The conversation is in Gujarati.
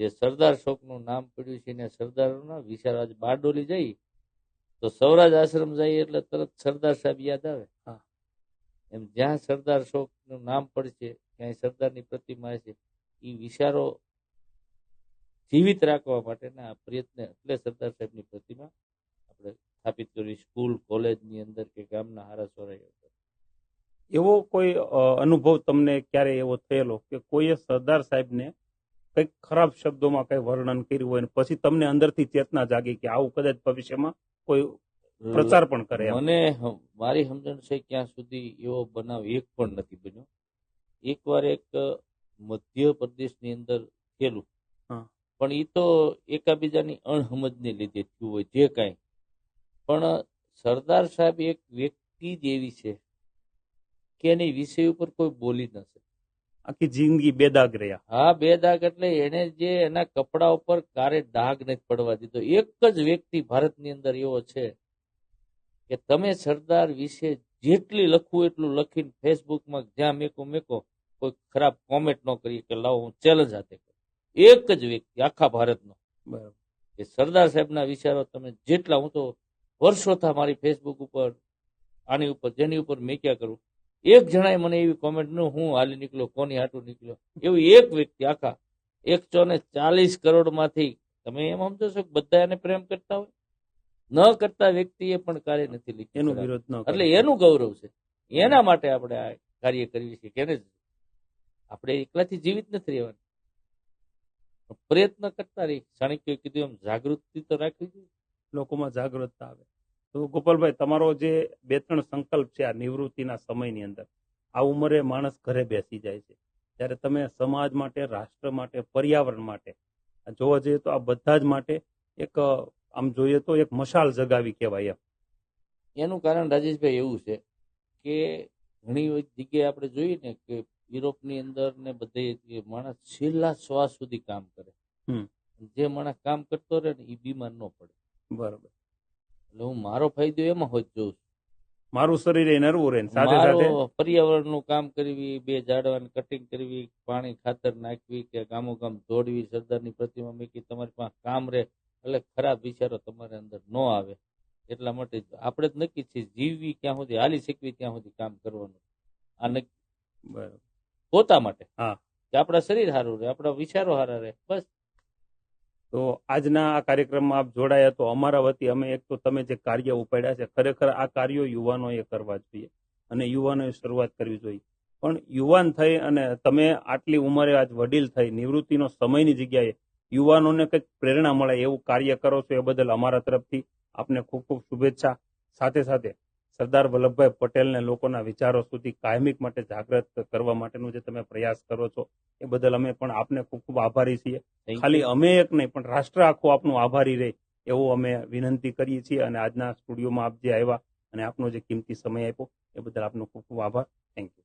જે સરદાર શોકનું નામ પડ્યું છે ને સરદારોના વિચાર બારડોલી જઈ તો સૌરાજ આશ્રમ જઈએ એટલે તરત સરદાર સાહેબ યાદ આવે. એમ જ્યાં સરદાર શોકનું નામ પડશે ક્યાંય સરદારની પ્રતિમા છે એ વિચારો જીવિત રાખવા માટેના પ્રયત્ન એટલે સરદાર સાહેબની પ્રતિમા આપણે સ્થાપિત કરી સ્કૂલ કોલેજની અંદર કે ગામના હારા સોરાઈ એવો કોઈ અનુભવ તમને ક્યારે એવો થયેલો કે કોઈએ સરદાર સાહેબને કંઈક ખરાબ શબ્દોમાં કંઈ વર્ણન કર્યું હોય પછી તમને અંદરથી ચેતના જાગી કે આવું કદાચ ભવિષ્યમાં કોઈ પ્રચાર પણ કરે. મને મારી સમજણ છે ક્યાં સુધી એવો બનાવ એક પણ નથી બન્યો. એકવાર એક મધ્યપ્રદેશની અંદર થયેલું. પણ એ તો એકાબીજાની અણહમજને લીધે થયું હોય જે કાંઈ. પણ સરદાર સાહેબ એક વ્યક્તિ જ એવી છે કે એની વિષય ઉપર કોઈ બોલી ન શકે. આખી જિંદગી બેદાગ રહ્યા. હા બેદાગ એટલે એને જે એના કપડા ઉપર કારે ડાઘ નથી પડવા દીધો. એક જ વ્યક્તિ ભારતની અંદર એવો છે કે તમે સરદાર વિશે જેટલી લખવું એટલું લખીને ફેસબુકમાં જ્યાં મેકો મેકો કોઈ ખરાબ કોમેન્ટ ન કરી કે લાવો હું ચેલેન્જ હાથે એક જ વ્યક્તિ આખા ભારતનો. બરાબર. કે સરદાર સાહેબના વિચારો તમે જેટલા હું તો વર્ષોથી મારી ફેસબુક ઉપર આની ઉપર જેની ઉપર મેક્યા કરું. એક જણાએ મને એવી કોમેન્ટનું હું હાલી નીકળ્યો કોની હાટું નીકળ્યો? એવું એક વ્યક્તિ આખા એકસો ને ચાલીસ કરોડમાંથી તમે એમ સમજો છો કે બધા એને પ્રેમ કરતા હોય? ન કરતા વ્યક્તિએ પણ કાર્ય નથી એનો લખ્યું વિરોધ ન એટલે એનું ગૌરવ છે. એના માટે આપણે આ કાર્ય કરીએ છે કેને? આપણે એકલાથી જીવિત નથી રહેવાનું. પ્રયત્ન કરતા રહી ચાણક્ય કીધું એમ જાગૃતિ તો રાખવી જોઈએ. લોકોમાં જાગૃતતા આવે. તો ગોપાલભાઈ તમારો જે બે ત્રણ સંકલ્પ છે આ નિવૃત્તિના સમયની અંદર આ ઉંમરે માણસ ઘરે બેસી જાય છે. ત્યારે તમે સમાજ માટે રાષ્ટ્ર માટે પર્યાવરણ માટે જોવા જઈએ તો આ બધા જ માટે એક આમ જોઈએ તો એક મશાલ જગાવી કહેવાય એમ. એનું કારણ રાજેશભાઈ એવું છે કે ઘણી જગ્યાએ આપણે જોઈએ ને કે યુરોપની અંદર ને બધે માણસ છેલ્લા શ્વાસ સુધી કામ કરે. હમ. જે માણસ કામ કરતો રહે ને એ બીમાર ન પડે. બરાબર. એટલે હું મારો ફાયદો એમાં હોય જોઉં છું. મારું શરીર એ નરવું રહે સાથે સાથે? પર્યાવરણનું કામ કરવી બે ઝાડવાની કટિંગ કરવી પાણી ખાતર નાખવી કે ગામો ગામ દોડવી સરદારની પ્રતિમા મૂકી તમારી પાસે કામ રહે એટલે ખરાબ વિચારો તમારી અંદર ન આવે. એટલા માટે આપણે જ નક્કી છે જીવવી ક્યાં સુધી હાલી શીખવી ત્યાં સુધી કામ કરવાનું. આ નક્કી. પોતા માટે. હા. કે આપણા શરીર સારું રહે આપણા વિચારો સારા રહે બસ. તો આજના આ કાર્યક્રમમાં આપ જોડાયા તો અમારા વતી અમે એક તો તમે જે કાર્ય ઉપાડ્યા છે, ખરેખર આ કાર્યો યુવાનોએ કરવા જોઈએ અને યુવાનોએ શરૂઆત કરવી જોઈએ. પણ યુવાન થઈ અને તમે આટલી ઉંમરે આજ વડીલ થઈ, નિવૃત્તિનો સમયની જગ્યાએ યુવાનોને કંઈક પ્રેરણા મળે એવું કાર્ય કરો છો એ બદલ અમારા તરફથી આપને ખૂબ ખૂબ શુભેચ્છા. સાથે સાથે સરદાર વલ્લભભાઈ પટેલને લોકોના વિચારો સુધી કાયમિક માટે જાગૃત કરવા માટેનો જે તમે પ્રયાસ કરો છો એ બદલ અમે પણ આપને ખૂબ ખૂબ આભારી છીએ. ખાલી અમે એક નહીં પણ રાષ્ટ્ર આખું આપનું આભારી રહે એવું અમે વિનંતી કરીએ છીએ. અને આજના સ્ટુડિયોમાં આપ જે આવ્યા અને આપનો જે કિંમતી સમય આપ્યો એ બદલ આપનો ખૂબ ખૂબ આભાર. Thank you